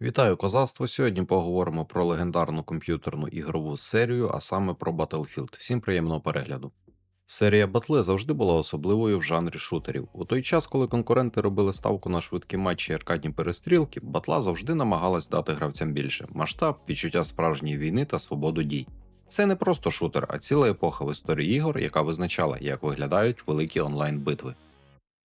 Вітаю козацтво! Сьогодні поговоримо про легендарну комп'ютерну ігрову серію, а саме про Battlefield. Всім приємного перегляду. Серія Батли завжди була особливою в жанрі шутерів. У той час, коли конкуренти робили ставку на швидкі матчі і аркадні перестрілки, батла завжди намагалась дати гравцям більше масштаб, відчуття справжньої війни та свободу дій. Це не просто шутер, а ціла епоха в історії ігор, яка визначала, як виглядають великі онлайн-битви.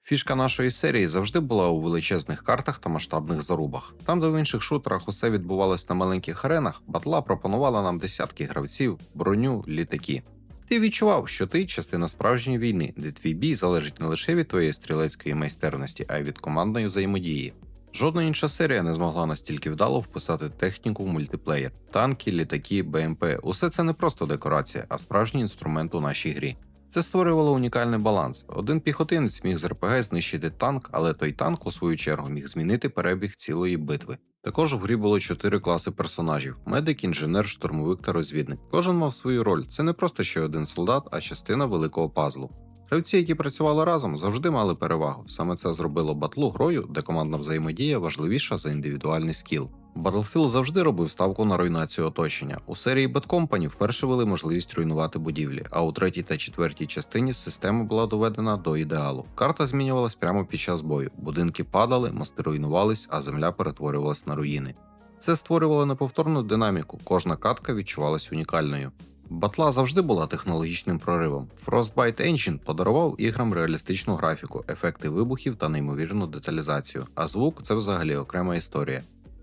Фішка нашої серії завжди була у величезних картах та масштабних зарубах. Там, де в інших шутерах усе відбувалось на маленьких аренах, батла пропонувала нам десятки гравців, броню, літаки. Ти відчував, що ти частина справжньої війни, де твій бій залежить не лише від твоєї стрілецької майстерності, а й від командної взаємодії. Жодна інша серія не змогла настільки вдало вписати техніку в мультиплеєр. Танки, літаки, БМП усе це не просто декорація, а справжній інструмент у нашій грі. Це створювало унікальний баланс. Один піхотинець міг з РПГ знищити танк, але той танк, у свою чергу, міг змінити перебіг цілої битви. Також в грі було чотири класи персонажів: медик, інженер, штурмовик та розвідник. Кожен мав свою роль. Це не просто ще один солдат, а частина великого пазлу. Гравці, які працювали разом, завжди мали перевагу. Саме це зробило батлу грою, де командна взаємодія важливіша за індивідуальний скіл. Battlefield завжди робив ставку на руйнацію оточення. У серії Bad Company вперше вели можливість руйнувати будівлі, а у третій та четвертій частині система була доведена до ідеалу. Карта змінювалась прямо під час бою. Будинки падали, мости руйнувались, а земля перетворювалась на руїни. Це створювало неповторну динаміку, кожна катка відчувалась унікальною. Батла завжди була технологічним проривом. Frostbite Engine подарував іграм реалістичну графіку, ефекти вибухів та неймовірну деталізацію, а звук це взагалі окрема історія.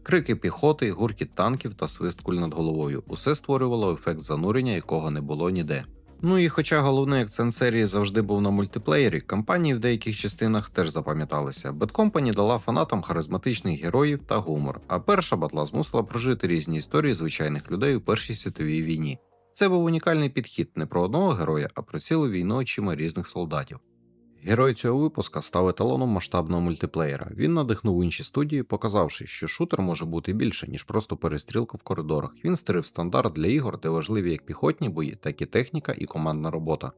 Крики піхоти, гуркіт танків та свист куль над головою усе створювало ефект занурення, якого не було ніде. Ну і хоча головний акцент серії завжди був на мультиплеєрі, кампанії в деяких частинах теж запам'яталися. Bad Company дала фанатам харизматичних героїв та гумор, а перша батла змусила прожити різні історії звичайних людей у Першій світовій війні. Це був унікальний підхід не про одного героя, а про цілу війну очима різних солдатів. Герой цього випуска став еталоном масштабного мультиплеєра. Він надихнув інші студії, показавши, що шутер може бути більше, ніж просто перестрілка в коридорах. Він створив стандарт для ігор, де важливі як піхотні бої, так і техніка і командна робота.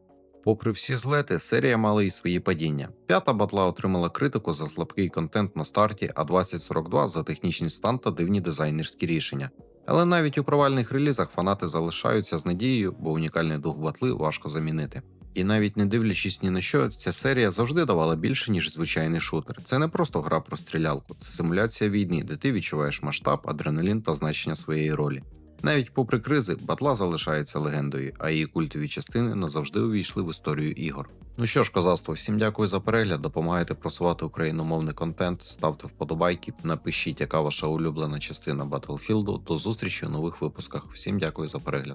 Попри всі злети, серія мала і свої падіння. П'ята батла отримала критику за слабкий контент на старті, а 2042 за технічний стан та дивні дизайнерські рішення. Але навіть у провальних релізах фанати залишаються з надією, бо унікальний дух батли важко замінити. І навіть не дивлячись ні на що, ця серія завжди давала більше, ніж звичайний шутер. Це не просто гра про стрілялку, це симуляція війни, де ти відчуваєш масштаб, адреналін та значення своєї ролі. Навіть попри кризи, батла залишається легендою, а її культові частини назавжди увійшли в історію ігор. Ну що ж, козацтво, всім дякую за перегляд. Допомагайте просувати україномовний контент, ставте вподобайки, напишіть, яка ваша улюблена частина Battlefield. До зустрічі у нових випусках. Всім дякую за перегляд.